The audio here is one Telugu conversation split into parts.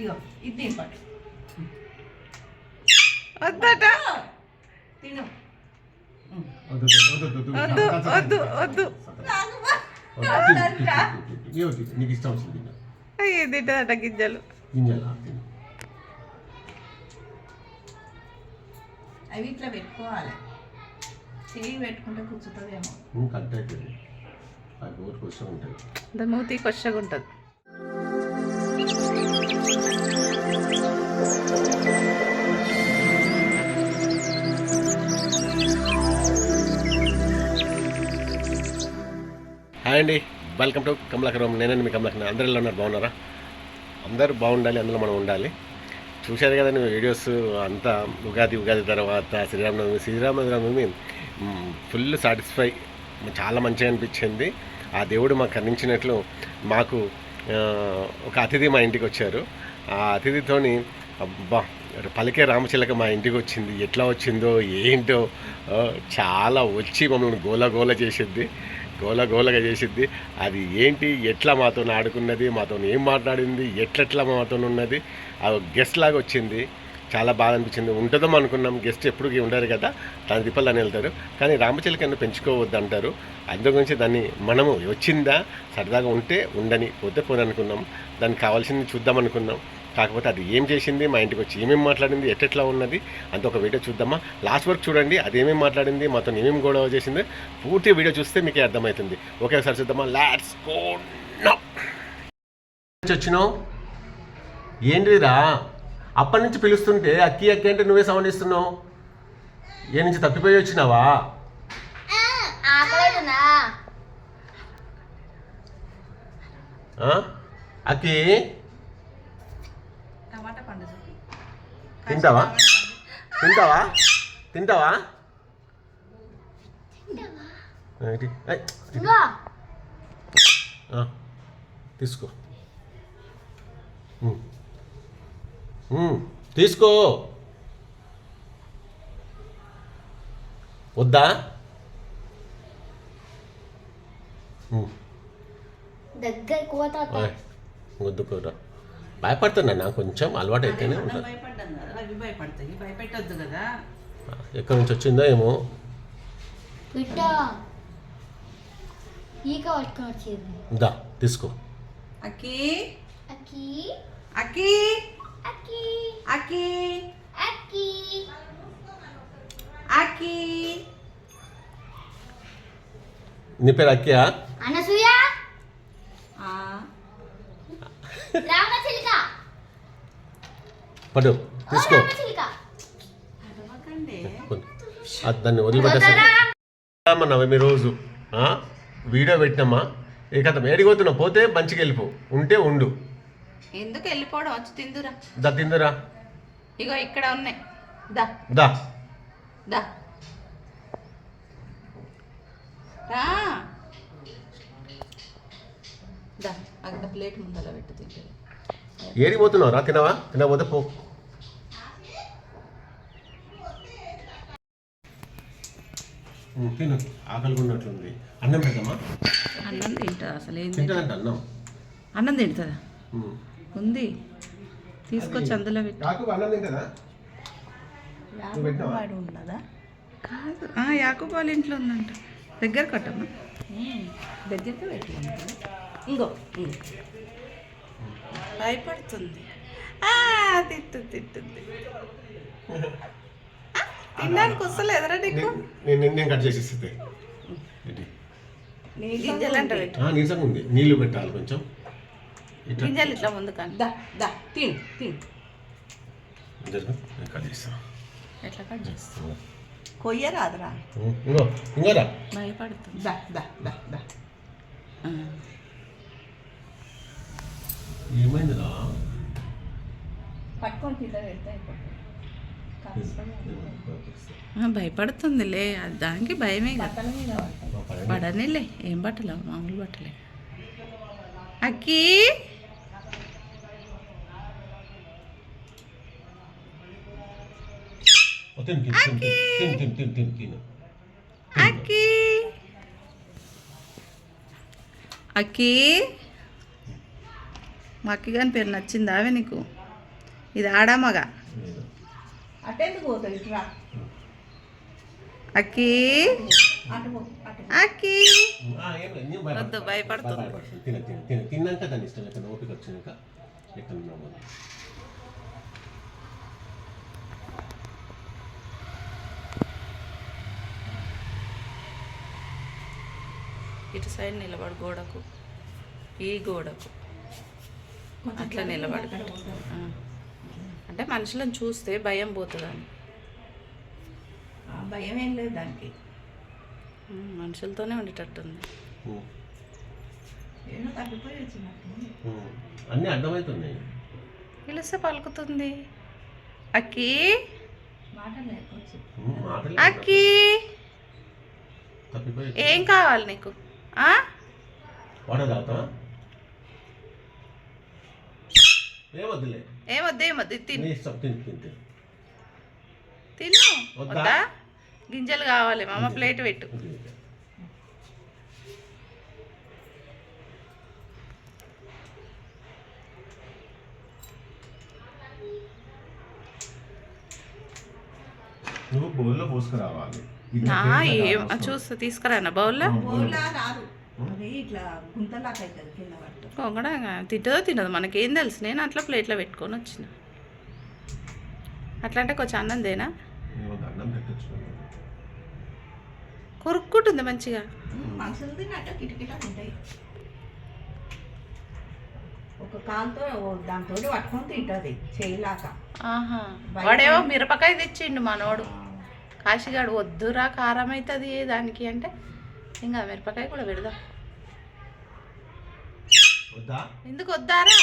ఇగో ఇది తిను పట్టు. వద్దట. తిను. వద్దు, వద్దు, వద్దు, వద్దు వద్దు. వద్దు ఏ వద్దు, నీకు ఇష్టం వచ్చింది తిను. అయ్యే తింటదట గింజలు. గింజలా. అవి ఇట్లా పెట్టుకోవాలి. చెయ్యి పెట్టుకుంటే కూర్చుతుందేమో నువ్వు కట్ అవుతుంది అది ఉంటుంది. మూతి కొచ్చగా ఉంటుంది. హాయ్ అండి. వెల్కమ్ టు కమలాకరం నేనండి మీ కమలాకరం అందరిలో ఉన్నారు? బాగున్నారా? అందరూ బాగుండాలి. అందులో మనం ఉండాలి. చూశారు కదండి వీడియోస్ అంతా. ఉగాది ఉగాది తర్వాత శ్రీరామనవమి. శ్రీరామనవమి ఫుల్ సాటిస్ఫై చాలా మంచిగా అనిపించింది. ఆ దేవుడు మాకు అందించినట్లు మాకు ఒక అతిథి మా ఇంటికి వచ్చారు. ఆ అతిథితోని అబ్బా పలికే రామచిలక మా ఇంటికి వచ్చింది. ఎట్లా వచ్చిందో ఏంటో చాలా వచ్చి మమ్మల్ని గోల గోల చేసిద్ది. గోల గోలగా చేసిద్ది. అది ఏంటి? ఎట్లా మాతో ఆడుకున్నది? మాతో ఏం మాట్లాడింది? ఎట్లెట్లా మాతో ఉన్నది ఆ గెస్ట్ లాగా వచ్చింది. చాలా బాధ అనిపించింది. ఉంటుందో అనుకున్నాం. గెస్ట్ ఎప్పుడు ఉండరు కదా దాని తిప్పలు అని వెళ్తారు. కానీ రామచిలకನ್ನು పెంచుకోవద్దు అంటారు అందు గురించి దాన్ని మనము వచ్చిందా సరదాగా ఉంటే ఉండని పోతే పోననుకున్నాం దానికి కావాల్సింది చూద్దాం అనుకున్నాం. కాకపోతే అది ఏం చేసింది మా ఇంటికి వచ్చి ఏమేమి మాట్లాడింది ఎట్టెట్లా ఉన్నది అంత ఒక వీడియో చూద్దామా? లాస్ట్ వరకు చూడండి అది ఏమేమి మాట్లాడింది మాతో ఏమేమి గొడవ చేసింది పూర్తి వీడియో చూస్తే మీకే అర్థమవుతుంది. ఒకేసారి చూద్దామా? లాట్స్ గో వచ్చినావు? ఏంటిరా అప్పటి నుంచి పిలుస్తుంటే అక్కి అక్కి అంటే నువ్వే సౌండ్ ఇస్తున్నావు. ఏ నుంచి తప్పిపోయి వచ్చినావా? అక్కి. టమాటా పండు చూపి. తింటావా? తింటావా? తింటావా? తీసుకో. తీసుకో. వద్దా? వద్దు కూడా భయపడుతున్నా నాకు కొంచెం అలవాటు అయితేనే ఉంటుంది ఎక్కడి నుంచి వచ్చిందో ఏమో. దా తీసుకో. అకి అకి అకి అక్కి అక్కి అక్కి అక్కి నీ పేరు అక్కియా అనసూయ. ఆ, రామచిలిక. పడు తీసుకో. రామచిలిక. అది దాన్ని వదిలిపెట్టేసరి నవమి రోజు ఆ? వీడియో పెట్టినమ్మా. ఏ కథ ఏడిపోతున్నావు పోతే మంచిగా వెళ్ళిపో. ఉంటే ఉండు. ఎందుకు వెళ్ళిపోవడం? వచ్చి తిందురా. దా తిందురా. ఇగో ఇక్కడ ఉన్నాయి. దా. దా. దా. రా. దా. అక్కడ ప్లేట్ ముందర పెట్టు తింటుంది. ఏడిపోతున్నావు రా తినవా? తినకపోతే పో. తిను. ఆకలి ఉన్నట్లుంది. అన్నం పెడదామా అన్నం తింటుంది అసలు ఏం తింటదంట అన్నం. అన్నం తింటుందా. ఉంది. తీసుకొచ్చి అందులో కాదు. యాకూబ్ ఇంట్లో ఉందంట. దగ్గర కట్టమ్మా. దగ్గరగా పెట్టుకుంటా ఇంకో భయపడుతుంది. తిట్టు తిట్టుంది వస్తలే వస్తలేదరా నీకు? నేను కట్ చేసేస్తుంది నీళ్ళు పెట్టాలి కొంచెం. గింజలు ఇట్లా ముందుకండి దా దా ఎట్లా కట్ చేస్తా? కొయ్యరాదురా. భయపడుతుంది దా దా భయపడుతుందిలే దానికి భయమే పడనిలే ఏం బట్టలు? మామూలు బట్టలే. అక్కీ! తిను తిను తిను తిను తిను తిను తిను అక్కి Aquí. మా అక్కి గాని పేరు నచ్చింది ఆమె నీకు? ఇది ఆడామగ అక్కి అక్కి వద్దు భయపడుతుంది. ఇటు సైడ్ నిలబడు గోడకు. ఈ గోడకు. అట్లా నిలబడు. అంటే మనుషులను చూస్తే భయం పోతుందని భయం ఏం లేదు దానికి. మనుషులతోనే ఉండేటట్టుంది. అన్నీ అర్థమవుతున్నాయి. పిలిస్తే పలుకుతుంది. అక్కి. అక్కి. ఏం కావాలి నీకు? ఏమొద్దు ఏమొద్దు తిను. వద్దా? గింజలు కావాలి మా అమ్మ ప్లేట్ పెట్టు. నువ్వు బౌల్లో పోసుకురావాలి. నా ఏం. చూస్తా తీసుకురానా? బౌల్లో? కొంగడ తింటుందో తినదు. మనకేం తెలుసు? నేను అట్లా ప్లేట్లో పెట్టుకొని వచ్చిన. అట్లా అంటే కొంచెం అన్నం దేనా నేను దండం పెట్టొచ్చుకున్నాను కొరుక్కుంటుంది మంచిగా. ఒక కాలుతో దాంతో పట్టుకొని తింటుంది చేయలాక ఆహా. వాడేమో మిరపకాయ తెచ్చిండు మనోడు. కాశీగాడు వద్దురా కారం అవుతుంది దానికి అంటే ఇంకా మిరపకాయ కూడా పెడదాం? ఎందుకు వద్దారా?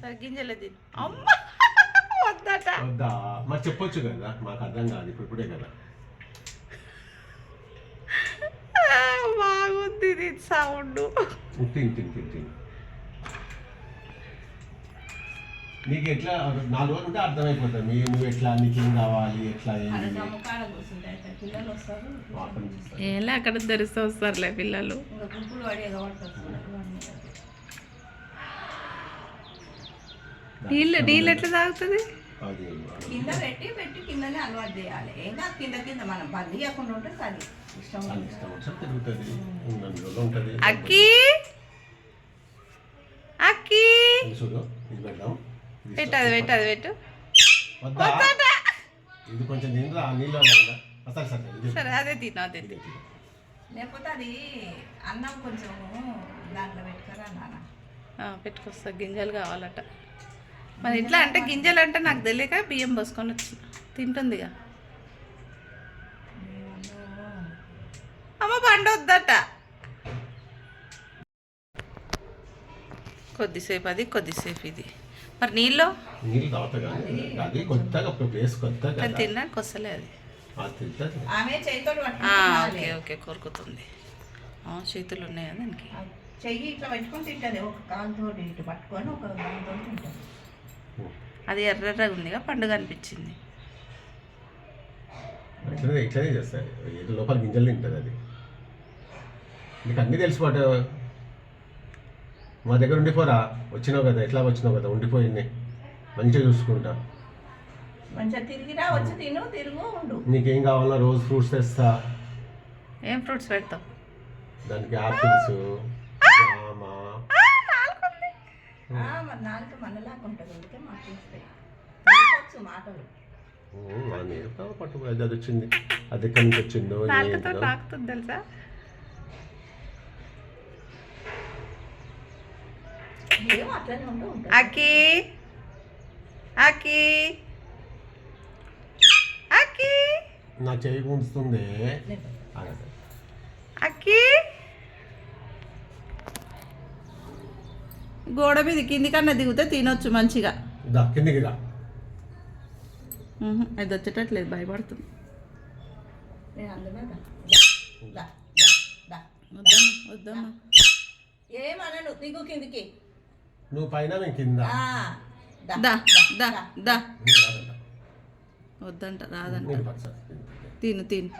సరే గింజలు. తిని. అమ్మ వద్దట. వద్దా? మరి చెప్పొచ్చు కదా మాకు అర్థం కాదు ఇప్పుడు కదా. బాగుంది ఇది సౌండ్. తిని తిని తిని తిని నీకు ఎట్లా నాలుగు రోజులు ఉంటే అర్థమైపోతుంది. మీ నువ్వు ఎట్లా నీకు ఏం కావాలి ఎట్లా అక్కడ. ఏలా ధరిస్తూ వస్తారులే పిల్లలు? నీళ్ళు నీళ్ళు ఎట్లా తాగుతుంది? అది. కింద పెట్టి పెట్టి కిందనే అలవాటు చేయాలి. ఏం కాదు కింద మనం బంద్ చేయకుండా ఉంటే ఇష్టం అక్కి? అక్కి? పెట్టు అది పెట్టు అది పెట్టు. వద్దా? ఇది కొంచెం ఆ నీళ్ళు? సరే సరే సరే అదే తిను అదే తిను. లేకపోతే అది అన్నం కొంచెం దాంట్లో పెట్టుకరా నాన్న? పెట్టుకొస్తా గింజలు కావాలట. మరి ఎట్లా అంటే గింజలు అంటే నాకు తెలియక బియ్యం పోసుకొని వచ్చిన తింటుందిగా అమ్మ పండు వద్దట కొద్దిసేపు అది కొద్దిసేపు ఇది. మరి నీళ్ళు? నీళ్ళు తాగుతా కానీ అది. కొత్తగా ప్లేస్ వస్తలే అది ఆ, పట్టుకుంటుంది ఓకే ఓకే కొరుకుతుంది. ఆ, చేతులు ఉన్నాయా దానికి? చెయ్యి ఇట్లా పెట్టుకొని తింటుంది. ఒక కాలుతో ఇటు పట్టుకొని ఒక దాంతో తింటుంది. అది ఎర్రెర్రగా ఉందిగా పండుగ అనిపించింది. ఇట్లనే ఇట్లనే చేస్తాయి ఏదో లోపల గింజలు తింటుంది అది. నీకు అన్నీ తెలిసిపోట మా దగ్గర ఉండిపోరా? వచ్చినావు కదా ఎట్లా వచ్చినావు కదా ఉండిపోయింది మంచిగా చూసుకుంటా. మంచిగా తిరిగిరా వచ్చి తిను తిరుగు ఉండు. నీకేం కావాలన్నా రోజు ఫ్రూట్స్ తెస్తా. ఏం ఫ్రూట్స్ పెడతావు? దానికి యాపిల్స్ జామ. ఆ, మరి నాలుక మనలాగా ఉంటుంది అందుకే మాట్లాస్తాయి నేర్పొచ్చు మాటలు. ఉమ్, మా నేర్పా పట్టు అది అది వచ్చింది. అది ఎక్కడి నుంచి వచ్చిందో తెలుసా? ఏం అట్లనే ఉంటూ ఉంటుంది. అకి అకి అకి నా చెయ్యి. ఆగదు. అక్కి. గోడ మీద కింది కన్నా దిగితే తినొచ్చు మంచిగా. కిందికి అది వచ్చేటట్లేదు భయపడుతుంది. నేను అందులో దా. దా, దా, దా. వద్దమ్మా వద్దమ్మా. ఏమనను దిగు కిందికి. నువ్వు పైన నేను కింద. ఆ, దా, దా దా దా నీకు రాదంట. వద్దంట రాదంట. తిను తిను.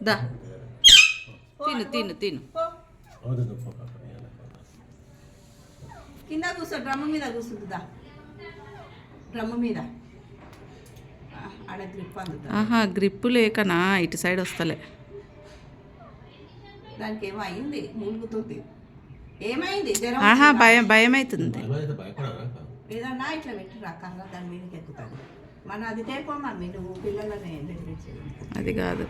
దా. తిను తిను తిను. కింద కూర్చో డ్రమ్ము మీద కూర్చుంటుందా డ్రమ్ము మీద. ఆ, ఆడ గ్రిప్ అందుతుంది ఆహా గ్రిప్పు లేకనా? ఇటు సైడ్ వస్తలే. దానికి ఏమో అయింది మూలుగుతుంది. ఏమైంది? ఆహా? భయం భయం అవుతుంది ఏదన్నా ఇట్లా పెట్టి రకంగా దాని మీదకి ఎక్కుతుంది మన అది తేపో మమ్మీ నువ్వు పిల్లలని అది కాదు.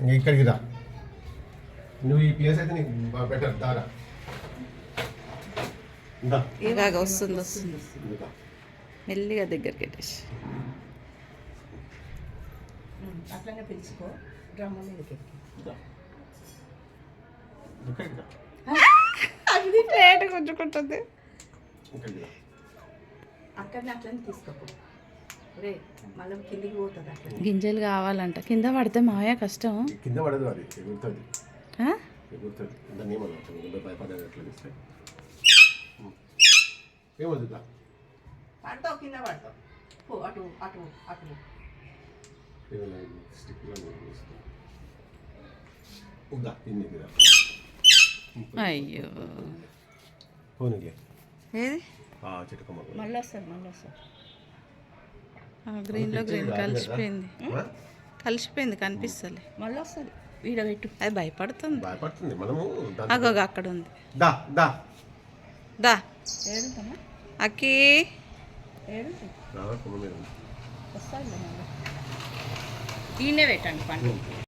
ఇంకా ఇక్కడికి రా. నువ్వు ఈ ప్లేస్ అయితే నీకు బెటర్ దారా ఇలాగ వస్తుంది వస్తుంది. మెల్లిగా దగ్గరికి పెట్టేసి అట్లనే పిలుచుకో. డ్రమ్ము మీదకి ఎక్కి ఇందా. ఇక్కడికి రా. అది ప్లేట్ గుంజుకుంటుంది అట్లనే గింజలు కావాలంట. కింద పడితే మాయా కష్టం. కింద పడదు అది ఎగురుతుంది? ఎగురుతుంది. భయపడేది ఏమవుతుంది. పడతావు కింద పడతావు. పో అటు అటు అటు. ఉందా రా అయ్యో. పోనీలే ఏది. మళ్ళీ వస్తుంది మళ్ళీ వస్తుంది గ్రీన్లో గ్రీన్? కలిసిపోయింది? కలిసిపోయింది కనిపిస్తలే. మళ్ళీ వస్తుంది వీడ పెట్టు. అది భయపడుతుంది. భయపడుతుంది మనము అగో అక్కడ ఉంది. దా దా. దా. అక్కి. ఈయనే పెట్టండి పండు